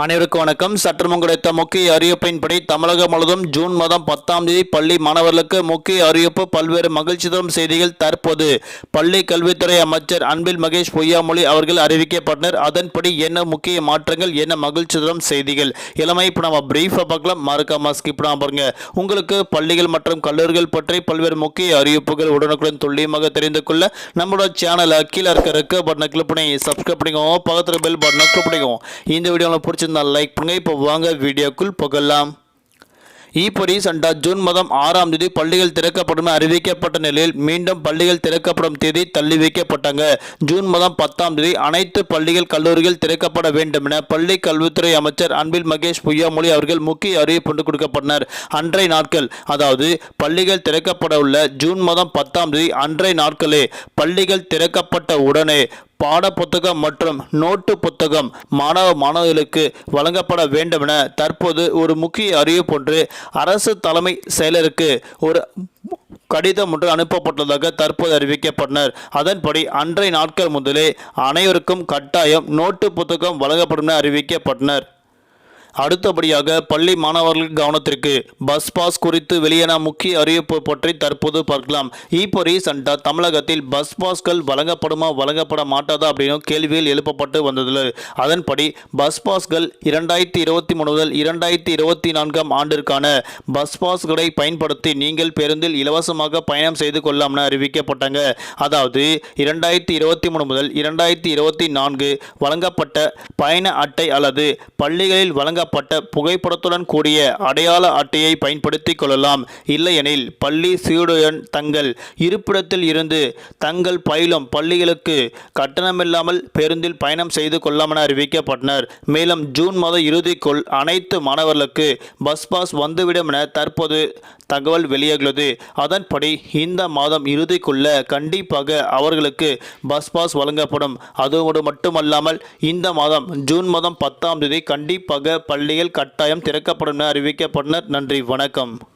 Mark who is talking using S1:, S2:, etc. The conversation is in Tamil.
S1: அனைவருக்கும் வணக்கம். சற்றுமுன் கிடைத்த முக்கிய அறிவிப்பின்படி தமிழகம் முழுவதும் ஜூன் மாதம் பத்தாம் தேதி பள்ளி மாணவர்களுக்கு முக்கிய அறிவிப்பு பல்வேறு மகிழ்ச்சி தரும் செய்திகள் தற்போது. பள்ளி கல்வித்துறை அமைச்சர் அன்பில் மகேஷ் பொய்யாமொழி அவர்கள் அறிவிக்கப்பட்டனர். அதன்படி என்ன முக்கிய மாற்றங்கள் என்ன மகிழ்ச்சி தரும் செய்திகள்? இளமை இப்போ நம்ம பிரீஃபாக பார்க்கலாம். மறக்காம ஸ்கிப் பண்ணாம பாருங்க. உங்களுக்கு பள்ளிகள் மற்றும் கல்லூரிகள் பற்றி பல்வேறு முக்கிய அறிவிப்புகள் உடனுக்குடன் துல்லியமாக தெரிந்து கொள்ள நம்மளோட சேனலை கீழே இருக்க இருக்க பட்டனை கிளிக் பண்ணி சப்ஸ்கிரைப் பண்ணிக்கோங்க. பக்கத்தில் பெல் பட்டனை கிளிக் பண்ணிக்கோங்க. இந்த வீடியோவில் பிடிச்ச பிடிச்சிருந்தா லைக் பண்ணுங்கள் இப்போ வாங்க வீடியோக்குள் புகழலாம் இப்போ ரீசெண்டாக ஜூன் மாதம் ஆறாம் தேதி பள்ளிகள் திறக்கப்படும் அறிவிக்கப்பட்ட நிலையில் மீண்டும் பள்ளிகள் திறக்கப்படும் தேதி தள்ளி வைக்கப்பட்டாங்க. ஜூன் மாதம் பத்தாம் தேதி அனைத்து பள்ளிகள் கல்லூரிகள் திறக்கப்பட வேண்டும் என பள்ளி கல்வித்துறை அமைச்சர் அன்பில் மகேஷ் பொய்யாமொழி அவர்கள் முக்கிய அறிவிப்பு ஒன்று கொடுக்கப்பட்டனர். அன்றைய நாட்கள் அதாவது பள்ளிகள் திறக்கப்பட உள்ள ஜூன் மாதம் பத்தாம் தேதி அன்றைய நாட்களே பள்ளிகள் திறக்கப்பட்ட உடனே பாட புத்தகம் மற்றும் நோட்டு புத்தகம் மாணவ மாணவர்களுக்கு வழங்கப்பட வேண்டும் என தற்போது ஒரு முக்கிய அறிவிப்பொன்று அரசு தலைமை செயலருக்கு ஒரு கடிதம் ஒன்று அனுப்பப்பட்டதாக தற்போது அறிவிக்கப்பட்டனர். அதன்படி அன்றைய நாட்கள் முதலே அனைவருக்கும் கட்டாயம் நோட்டு புத்தகம் வழங்கப்படும் என அறிவிக்கப்பட்டனர். அடுத்தபடியாக பள்ளி மாணவர்கள் கவனத்திற்கு பஸ் பாஸ் குறித்து வெளியான முக்கிய அறிவிப்பு பற்றி தற்போது பார்க்கலாம். E இப்போ ரீசெண்டாக தமிழகத்தில் பஸ் பாஸ்கள் வழங்கப்படுமா வழங்கப்பட மாட்டாதா அப்படின்னு கேள்வியில் எழுப்பப்பட்டு வந்தது அதன்படி பஸ் பாஸ்கள் இரண்டாயிரத்தி இருபத்தி மூணு முதல் இரண்டாயிரத்தி இருபத்தி நான்காம் ஆண்டிற்கான பஸ் பாஸ்களை பயன்படுத்தி நீங்கள் பேருந்தில் இலவசமாக பயணம் செய்து கொள்ளலாம்னு அறிவிக்கப்பட்டாங்க. அதாவது இரண்டாயிரத்தி இருபத்தி மூணு முதல் இரண்டாயிரத்தி இருபத்தி நான்கு வழங்கப்பட்ட பயண அட்டை அல்லது பள்ளிகளில் வழங்க வழங்கப்பட்ட புகைப்படத்துடன் கூடிய அடையாள அட்டையை பயன்படுத்திக் கொள்ளலாம். இல்லையெனில் பள்ளி சீடுடன் தங்கள் இருப்பிடத்தில் இருந்து தங்கள் பயிலும் பள்ளிகளுக்கு கட்டணமில்லாமல் பேருந்தில் பயணம் செய்து கொள்ளலாம் என அறிவிக்கப்பட்டனர். மேலும் ஜூன் மாத இறுதிக்குள் அனைத்து மாணவர்களுக்கு பஸ் பாஸ் வந்துவிடும் என தற்போது தகவல் வெளியாகியுள்ளது. அதன்படி இந்த மாதம் இறுதிக்குள்ள கண்டிப்பாக அவர்களுக்கு பஸ் பாஸ் வழங்கப்படும். அதோடு மட்டுமல்லாமல் இந்த மாதம் ஜூன் மாதம் பத்தாம் தேதி கண்டிப்பாக பள்ளிகள் கட்டாயம் திறக்கப்படும் என அறிவிக்கப்பட்டனர். நன்றி. வணக்கம்.